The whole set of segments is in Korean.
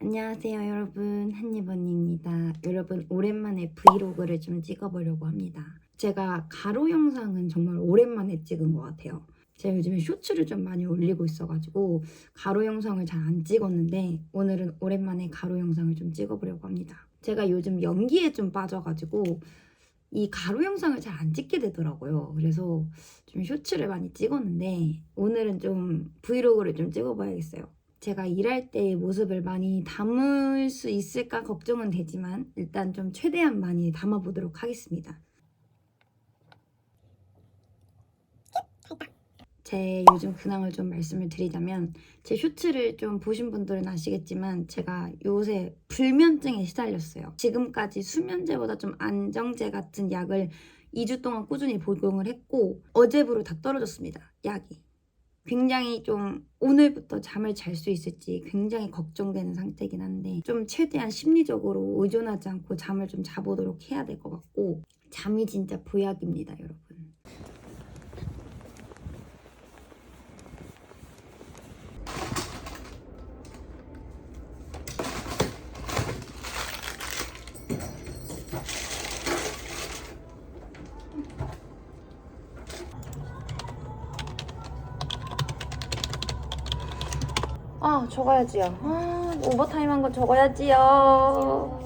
안녕하세요 여러분. 한예번입니다. 여러분 오랜만에 브이로그를 좀 찍어보려고 합니다. 제가 가로 영상은 정말 오랜만에 찍은 것 같아요. 제가 요즘에 쇼츠를 좀 많이 올리고 있어가지고 가로 영상을 잘 안 찍었는데 오늘은 오랜만에 가로 영상을 좀 찍어보려고 합니다. 제가 요즘 연기에 좀 빠져가지고 이 가로 영상을 잘 안 찍게 되더라고요. 그래서 좀 쇼츠를 많이 찍었는데 오늘은 좀 브이로그를 좀 찍어봐야겠어요 제가 일할 때의 모습을 많이 담을 수 있을까 걱정은 되지만 일단 좀 최대한 많이 담아 보도록 하겠습니다. 제 요즘 근황을 좀 말씀을 드리자면 제 쇼츠를 좀 보신 분들은 아시겠지만 제가 요새 불면증에 시달렸어요. 지금까지 수면제보다 좀 안정제 같은 약을 2주 동안 꾸준히 복용을 했고 어제부로 다 떨어졌습니다. 약이. 굉장히 좀 오늘부터 잠을 잘 수 있을지 굉장히 걱정되는 상태긴 한데 좀 최대한 심리적으로 의존하지 않고 잠을 좀 자보도록 해야 될 것 같고 잠이 진짜 보약입니다 여러분 아 적어야지요. 아 오버타임 한거 적어야지요.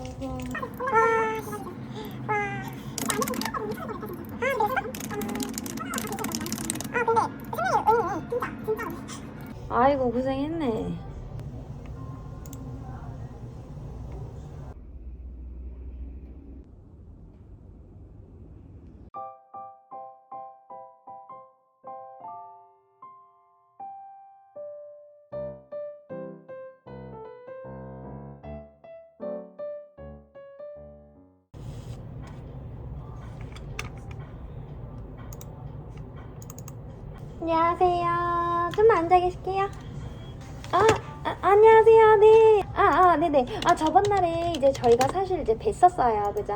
아이고 고생했네 안녕하세요. 좀만 앉아 계실게요. 아, 아 안녕하세요. 네. 아, 아 네네. 아 저번 날에 이제 저희가 사실 이제 뵀었어요. 그죠?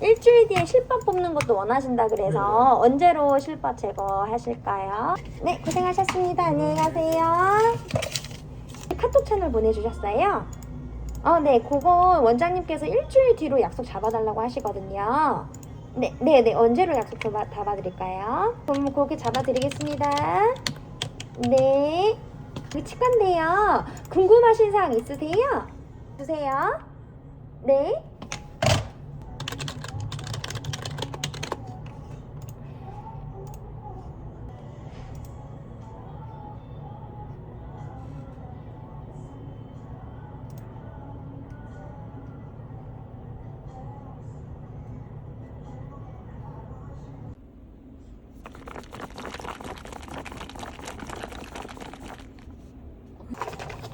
일주일 뒤에 실밥 뽑는 것도 원하신다 그래서 언제로 실밥 제거하실까요? 네 고생하셨습니다. 안녕히 가세요. 카톡 채널 보내주셨어요? 어, 네, 그거 원장님께서 일주일 뒤로 약속 잡아달라고 하시거든요. 네, 네, 네, 언제로 약속 잡아, 잡아드릴까요? 그럼 그렇게 잡아드리겠습니다. 네. 그 치과인데요. 궁금하신 사항 있으세요? 주세요. 네.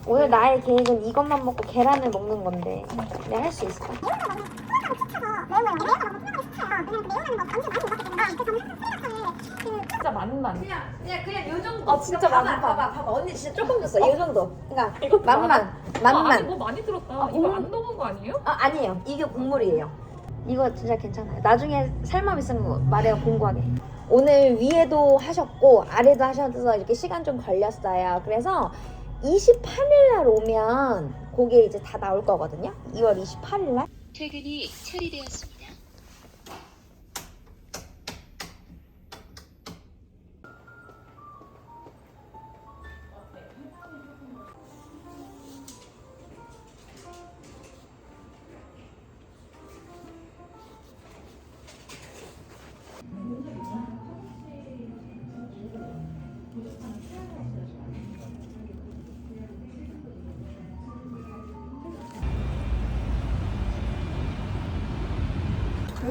오늘 나의 계획은 이것만 먹고 계란을 먹는 건데 내가 할 수 있을까? 진짜 만만. 그냥 그냥 그냥 요 정도. 아, 진짜 봐봐, 많다. 봐봐 봐봐 언니 진짜 조금 줬어. 이 정도. 그러니까 만만 아, 아니 만만. 뭐 많이 들었다. 아, 이거 음. 안 녹은 거 아니에요? 아 아니에요. 이게 국물이에요. 이거 진짜 괜찮아요. 나중에 살만 있으면 말해요 공부하게. 오늘 위에도 하셨고 아래도 하셔서 이렇게 시간 좀 걸렸어요. 그래서 28일 날 오면 그게 이제 다 나올 거거든요. 2월 28일 날. 퇴근이 처리되었습니다.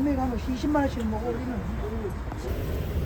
금액 가면 20만 원씩 먹어 우리는.